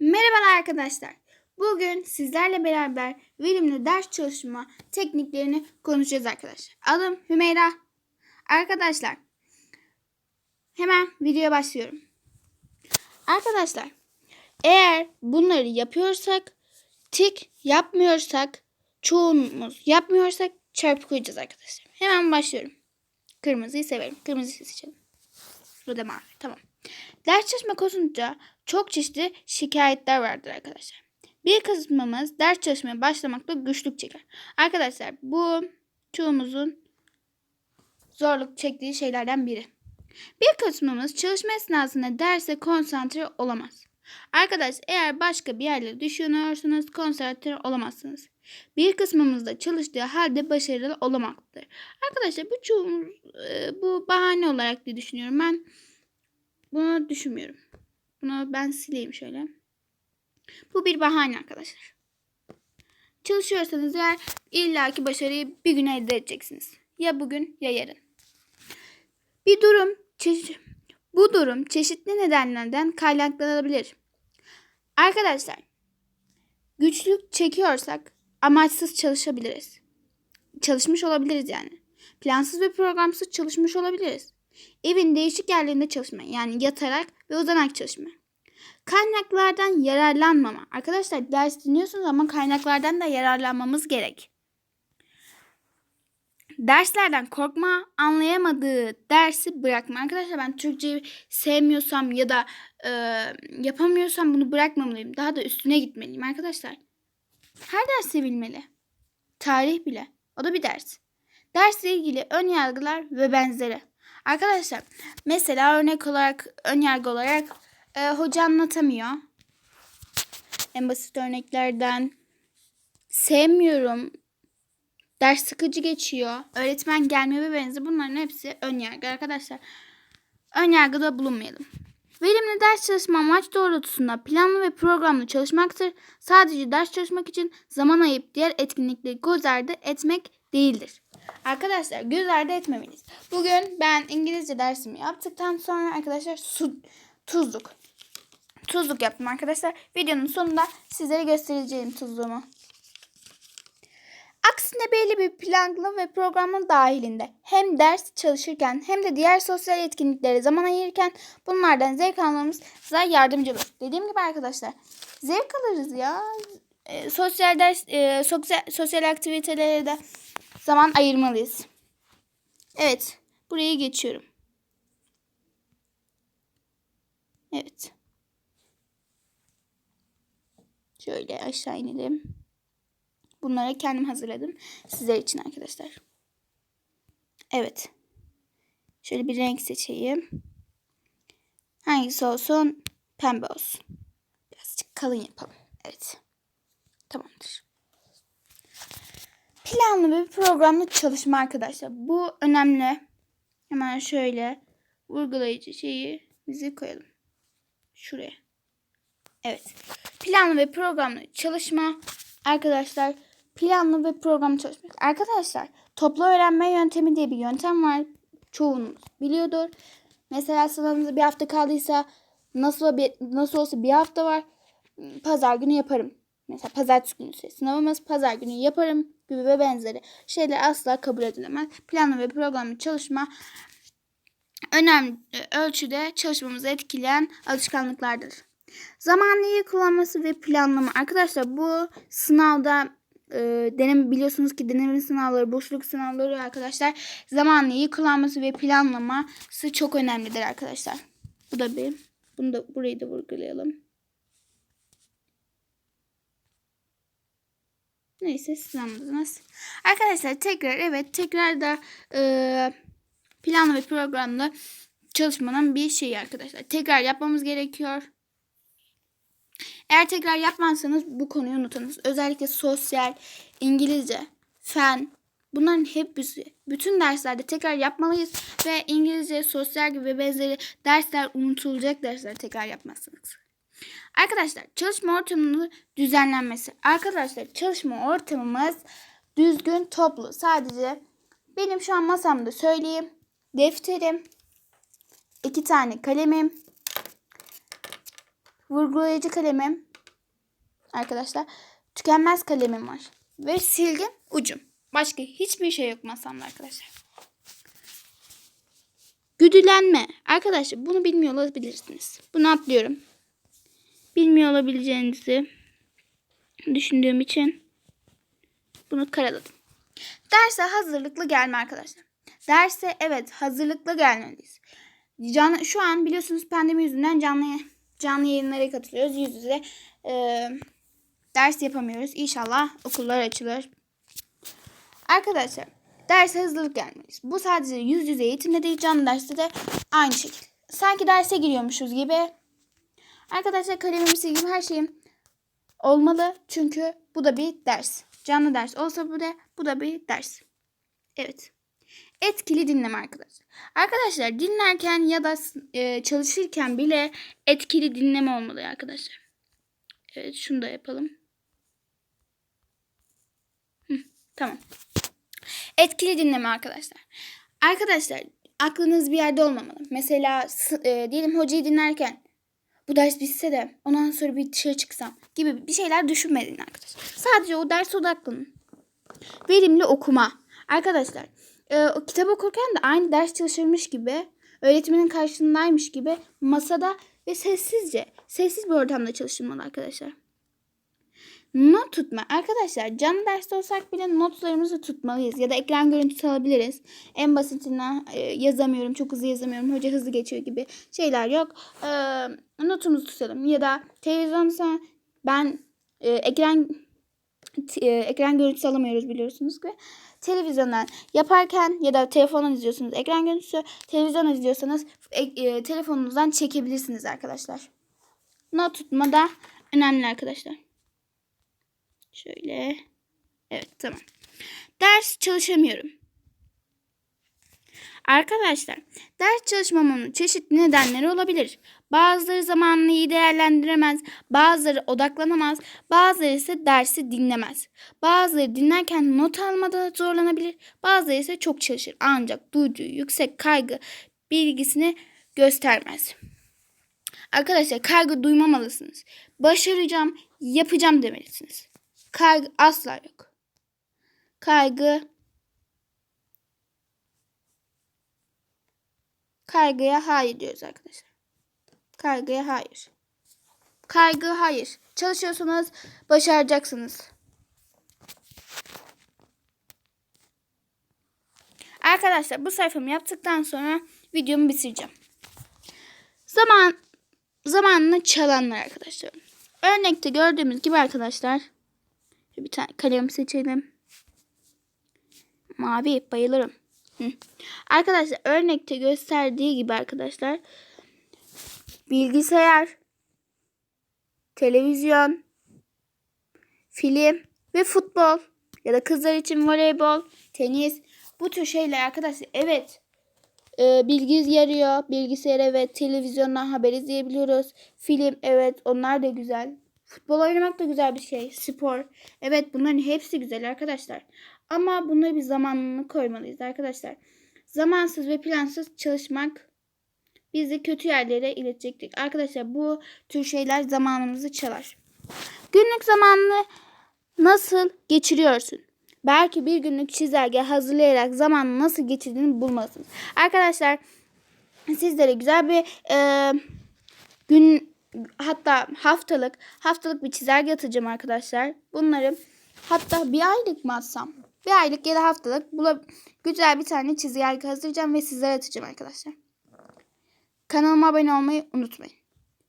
Merhabalar arkadaşlar. Bugün sizlerle beraber verimli ders çalışma tekniklerini konuşacağız arkadaşlar. Adım Hümeyra. Arkadaşlar hemen videoya başlıyorum. Arkadaşlar eğer bunları yapıyorsak tik yapmıyorsak çoğunumuz yapmıyorsak çarpı koyacağız arkadaşlar. Hemen başlıyorum. Kırmızıyı severim. Kırmızıyı seçelim. Burada mavi. Tamam. Ders çalışma konusunda çok çeşitli şikayetler vardır arkadaşlar. Bir kısmımız ders çalışmaya başlamakta güçlük çeker. Arkadaşlar bu çoğumuzun zorluk çektiği şeylerden biri. Bir kısmımız çalışma esnasında derse konsantre olamaz. Arkadaş eğer başka bir yerleri düşünüyorsanız konsantre olamazsınız. Bir kısmımız da çalıştığı halde başarılı olamaktadır. Arkadaşlar bu çoğumuz e, bu bahane olarak diye düşünüyorum. Ben bunu düşünmüyorum. Bunu ben sileyim şöyle. Bu bir bahane arkadaşlar. Çalışıyorsanız eğer illaki başarıyı bir gün elde edeceksiniz. Ya bugün ya yarın. Bir durum bu durum çeşitli nedenlerden kaynaklanabilir. Arkadaşlar, güçlük çekiyorsak amaçsız çalışabiliriz. Çalışmış olabiliriz yani. Plansız ve programsız çalışmış olabiliriz. Evin değişik yerlerinde çalışma yani yatarak ve uzanarak çalışma. Kaynaklardan yararlanmama. Arkadaşlar ders dinliyorsunuz ama kaynaklardan da yararlanmamız gerek. Derslerden korkma, anlayamadığı dersi bırakma. Arkadaşlar ben Türkçeyi sevmiyorsam ya da e, yapamıyorsam bunu bırakmamalıyım. Daha da üstüne gitmeliyim arkadaşlar. Her ders sevilmeli. Tarih bile. O da bir ders. Dersle ilgili ön yargılar ve benzeri. Arkadaşlar mesela örnek olarak ön yargı olarak e, hoca anlatamıyor. En basit örneklerden sevmiyorum. Ders sıkıcı geçiyor. Öğretmen gelmiyor ve benzeri bunların hepsi ön yargı arkadaşlar. Ön yargıda bulunmayalım. Verimli ders çalışma amaç doğrultusunda planlı ve programlı çalışmaktır. Sadece ders çalışmak için zaman ayıp diğer etkinlikleri göz ardı etmek değildir. Arkadaşlar göz ardı etmemeliyiz. Bugün ben İngilizce dersimi yaptıktan sonra arkadaşlar su, tuzluk. Tuzluk yaptım arkadaşlar. Videonun sonunda sizlere göstereceğim tuzluğumu. Aksine belli bir planlı ve programın dahilinde hem ders çalışırken hem de diğer sosyal etkinliklere zaman ayırırken bunlardan zevk almamıza yardımcı olur. Dediğim gibi arkadaşlar zevk alırız ya. E, sosyal ders, e, sosyal, sosyal aktivitelere de zaman ayırmalıyız. Evet. Burayı geçiyorum. Evet. Şöyle aşağı inelim. Bunları kendim hazırladım. Sizler için arkadaşlar. Evet. Şöyle bir renk seçeyim. Hangisi olsun? Pembe olsun. Birazcık kalın yapalım. Evet. Tamamdır. Planlı bir programlı çalışma arkadaşlar. Bu önemli. Hemen şöyle vurgulayıcı şeyi bizi koyalım. Şuraya. Evet. Planlı ve programlı çalışma arkadaşlar planlı ve programlı çalışmak. Arkadaşlar toplu öğrenme yöntemi diye bir yöntem var. Çoğunuz biliyordur. Mesela sınavınızda bir hafta kaldıysa nasıl bir, nasıl olsa bir hafta var. Pazar günü yaparım. Mesela pazartesi günü sınavımız pazar günü yaparım gibi ve benzeri şeyler asla kabul edilemez. Planlı ve programlı çalışma önemli ölçüde çalışmamızı etkileyen alışkanlıklardır. Zamanı iyi kullanması ve planlama. Arkadaşlar bu sınavda e, deneme biliyorsunuz ki deneme sınavları, boşluk sınavları arkadaşlar zamanı iyi kullanması ve planlaması çok önemlidir arkadaşlar. Bu da bir. Bunu da burayı da vurgulayalım. Neyse siz anladınız. Arkadaşlar tekrar evet tekrar da e, planlı ve programlı çalışmanın bir şeyi arkadaşlar. Tekrar yapmamız gerekiyor. Eğer tekrar yapmazsanız bu konuyu unutunuz. Özellikle sosyal, İngilizce, fen bunların hepsi bütün derslerde tekrar yapmalıyız ve İngilizce, sosyal gibi benzeri dersler unutulacak dersler tekrar yapmazsınız. Arkadaşlar çalışma ortamının düzenlenmesi. Arkadaşlar çalışma ortamımız düzgün, toplu. Sadece benim şu an masamda söyleyeyim. Defterim, iki tane kalemim, vurgulayıcı kalemim, arkadaşlar. Tükenmez kalemim var. Ve silgim ucum. Başka hiçbir şey yok masamda arkadaşlar. Güdülenme. Arkadaşlar bunu bilmiyor olabilirsiniz. Bunu atlıyorum. Bilmiyor olabileceğinizi düşündüğüm için bunu karaladım. Derse hazırlıklı gelme arkadaşlar. Derse evet hazırlıklı gelmeliyiz. Can, şu an biliyorsunuz pandemi yüzünden canlı canlı yayınlara katılıyoruz. Yüz yüze e, ders yapamıyoruz. İnşallah okullar açılır. Arkadaşlar derse hazırlık gelmeliyiz. Bu sadece yüz yüze eğitimde değil canlı derste de aynı şekilde. Sanki derse giriyormuşuz gibi. Arkadaşlar kalemim silgim her şeyim olmalı. Çünkü bu da bir ders. Canlı ders olsa bu da bu da bir ders. Evet. Etkili dinleme arkadaşlar. Arkadaşlar dinlerken ya da e, çalışırken bile etkili dinleme olmalı arkadaşlar. Evet şunu da yapalım. Hı, tamam. Etkili dinleme arkadaşlar. Arkadaşlar aklınız bir yerde olmamalı. Mesela e, diyelim hocayı dinlerken bu ders bitse de ondan sonra bir dışarı çıksam gibi bir şeyler düşünmeyin arkadaşlar. Sadece o ders odaklanın. Verimli okuma. Arkadaşlar e, o kitap okurken de aynı ders çalışırmış gibi öğretmenin karşısındaymış gibi masada ve sessizce sessiz bir ortamda çalışılmalı arkadaşlar. Not tutma. Arkadaşlar canlı derste olsak bile notlarımızı tutmalıyız. Ya da ekran görüntüsü alabiliriz. En basitinden e, yazamıyorum, çok hızlı yazamıyorum, hoca hızlı geçiyor gibi şeyler yok. E, notumuzu tutalım. Ya da televizyonda ben e, ekran e, ekran görüntüsü alamıyoruz biliyorsunuz ki. Televizyondan yaparken ya da telefondan izliyorsunuz ekran görüntüsü. Televizyon izliyorsanız e, e, telefonunuzdan çekebilirsiniz arkadaşlar. Not tutma da önemli arkadaşlar. Şöyle. Evet tamam. Ders çalışamıyorum. Arkadaşlar ders çalışmamamın çeşitli nedenleri olabilir. Bazıları zamanını iyi değerlendiremez, bazıları odaklanamaz, bazıları ise dersi dinlemez. Bazıları dinlerken not almada zorlanabilir, bazıları ise çok çalışır ancak duyduğu yüksek kaygı bilgisini göstermez. Arkadaşlar kaygı duymamalısınız. Başaracağım, yapacağım demelisiniz. Kaygı asla yok. Kaygı Kaygıya hayır diyoruz arkadaşlar. Kaygıya hayır. Kaygı hayır. Çalışıyorsanız başaracaksınız. Arkadaşlar bu sayfamı yaptıktan sonra videomu bitireceğim. Zaman zamanını çalanlar arkadaşlar. Örnekte gördüğümüz gibi arkadaşlar bir tane kalem seçelim. Mavi bayılırım. Hı. Arkadaşlar örnekte gösterdiği gibi arkadaşlar bilgisayar, televizyon, film ve futbol ya da kızlar için voleybol, tenis bu tür şeyler arkadaşlar evet e, bilgi yarıyor. Bilgisayar evet, televizyondan haber izleyebiliyoruz. Film evet onlar da güzel. Futbol oynamak da güzel bir şey. Spor. Evet bunların hepsi güzel arkadaşlar. Ama bunları bir zamanını koymalıyız arkadaşlar. Zamansız ve plansız çalışmak bizi kötü yerlere iletecektir. Arkadaşlar bu tür şeyler zamanımızı çalar. Günlük zamanını nasıl geçiriyorsun? Belki bir günlük çizelge hazırlayarak zamanı nasıl geçirdiğini bulmalısınız. Arkadaşlar sizlere güzel bir e, gün hatta haftalık haftalık bir çizelge atacağım arkadaşlar. Bunları hatta bir aylık mı atsam? Bir aylık ya da haftalık bula, güzel bir tane çizelge hazırlayacağım ve sizlere atacağım arkadaşlar. Kanalıma abone olmayı unutmayın.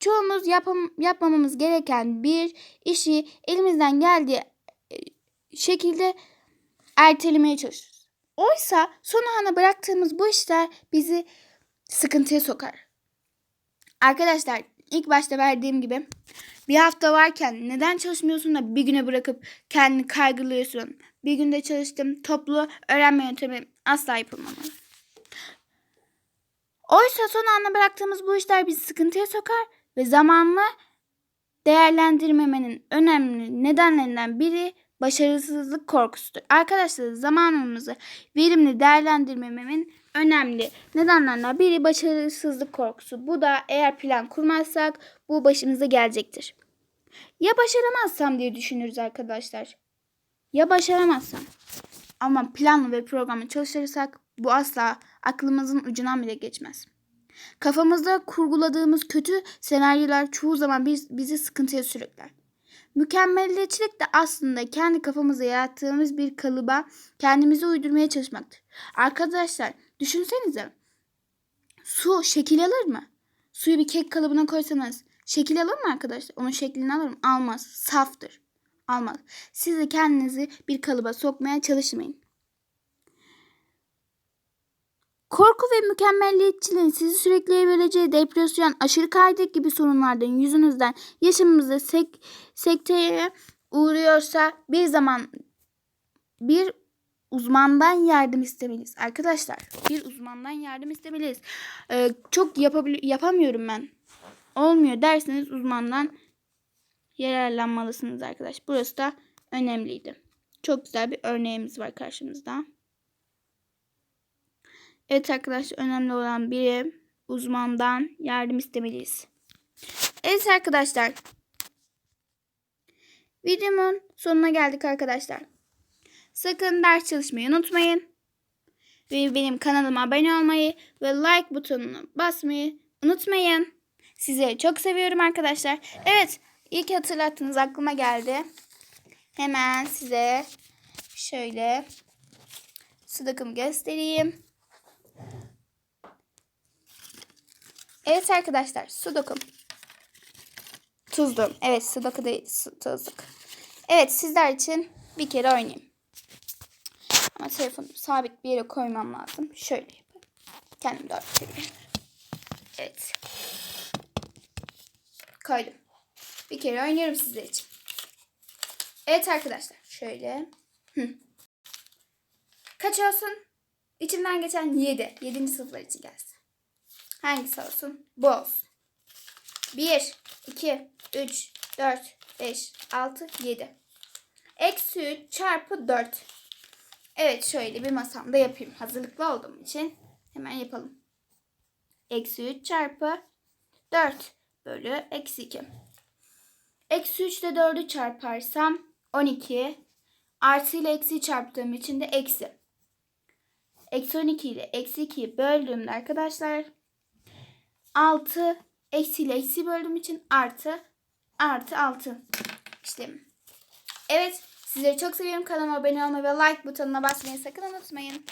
Çoğumuz yapam, yapmamamız gereken bir işi elimizden geldiği e, şekilde ertelemeye çalışıyoruz. Oysa son ana bıraktığımız bu işler bizi sıkıntıya sokar. Arkadaşlar ilk başta verdiğim gibi bir hafta varken neden çalışmıyorsun da bir güne bırakıp kendini kaygılıyorsun. Bir günde çalıştım. Toplu öğrenme yöntemi asla yapılmamalı. Oysa son anda bıraktığımız bu işler bizi sıkıntıya sokar ve zamanla değerlendirmemenin önemli nedenlerinden biri başarısızlık korkusudur. Arkadaşlar zamanımızı verimli değerlendirmememin önemli nedenlerinden biri başarısızlık korkusu. Bu da eğer plan kurmazsak bu başımıza gelecektir. Ya başaramazsam diye düşünürüz arkadaşlar. Ya başaramazsam. Ama planlı ve programlı çalışırsak bu asla aklımızın ucundan bile geçmez. Kafamızda kurguladığımız kötü senaryolar çoğu zaman biz, bizi sıkıntıya sürükler. Mükemmelliyetçilik de aslında kendi kafamızda yarattığımız bir kalıba kendimizi uydurmaya çalışmaktır. Arkadaşlar düşünsenize su şekil alır mı? Suyu bir kek kalıbına koysanız şekil alır mı arkadaşlar? Onun şeklini alır mı? Almaz. Saftır. Almaz. Siz de kendinizi bir kalıba sokmaya çalışmayın. Korku ve mükemmelliyetçiliğin sizi sürükleyebileceği depresyon, aşırı kaydet gibi sorunlardan yüzünüzden yaşamımızda sek sekteye uğruyorsa bir zaman bir uzmandan yardım istemeliyiz. Arkadaşlar bir uzmandan yardım istemeliyiz. Ee, çok yapamıyorum ben. Olmuyor derseniz uzmandan yararlanmalısınız arkadaş. Burası da önemliydi. Çok güzel bir örneğimiz var karşımızda. Evet arkadaşlar önemli olan biri uzmandan yardım istemeliyiz. Evet arkadaşlar. Videomun sonuna geldik arkadaşlar. Sakın ders çalışmayı unutmayın. Ve benim kanalıma abone olmayı ve like butonuna basmayı unutmayın. Sizleri çok seviyorum arkadaşlar. Evet ilk hatırlattığınız aklıma geldi. Hemen size şöyle sudokumu göstereyim. Evet arkadaşlar sudoku. Tuzlu. Evet sudoku değil tuzluk. Evet sizler için bir kere oynayayım. Ama telefonu sabit bir yere koymam lazım. Şöyle yapayım. Kendim doğru çevireyim. Evet. Koydum. Bir kere oynuyorum sizler için. Evet arkadaşlar. Şöyle. Hı. Kaç olsun? İçimden geçen 7. 7. sınıflar için gelsin. Hangisi olsun? Bu olsun. 1, 2, 3, 4, 5, 6, 7. Eksi 3 çarpı 4. Evet şöyle bir masamda yapayım. Hazırlıklı olduğum için hemen yapalım. Eksi 3 çarpı 4 bölü eksi 2. Eksi 3 ile 4'ü çarparsam 12. Artı ile eksi çarptığım için de eksi. Eksi 12 ile eksi 2'yi böldüğümde arkadaşlar 6 eksi eksi böldüğüm için artı artı 6 işlemi. Evet sizleri çok seviyorum. Kanalıma abone olmayı ve like butonuna basmayı sakın unutmayın.